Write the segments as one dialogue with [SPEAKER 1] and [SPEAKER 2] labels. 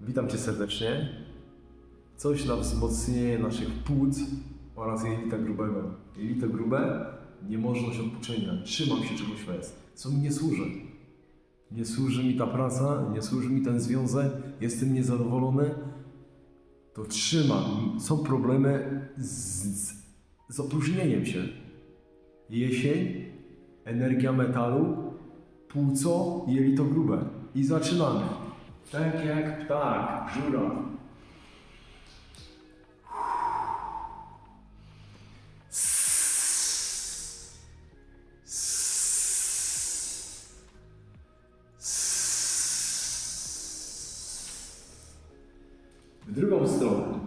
[SPEAKER 1] Witam Cię serdecznie. Coś na wzmocnienie naszych płuc oraz jelita grubego. Jelito grube, niemożność odpoczynku. Trzymam się czegoś fest. Co mi nie służy? Nie służy mi ta praca, nie służy mi ten związek, jestem niezadowolony. To trzymam. Są problemy z, z, z opróżnieniem się. Jesień, energia metalu, płuco, jelito grube. I zaczynamy. Tak jak ptak, żura. W drugą stronę.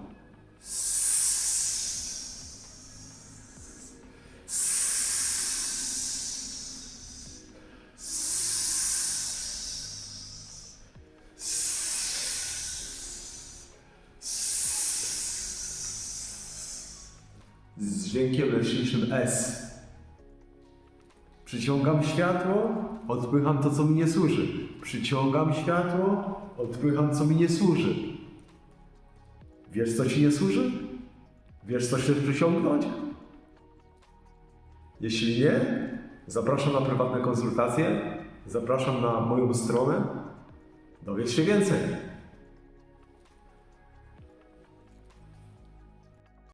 [SPEAKER 1] Z dźwiękiem leczniczym S. Przyciągam światło, odpycham to, co mi nie służy. Przyciągam światło, odpycham, co mi nie służy. Wiesz, co ci nie służy? Wiesz, co chcesz przyciągnąć? Jeśli nie, zapraszam na prywatne konsultacje, zapraszam na moją stronę. Dowiedz się więcej.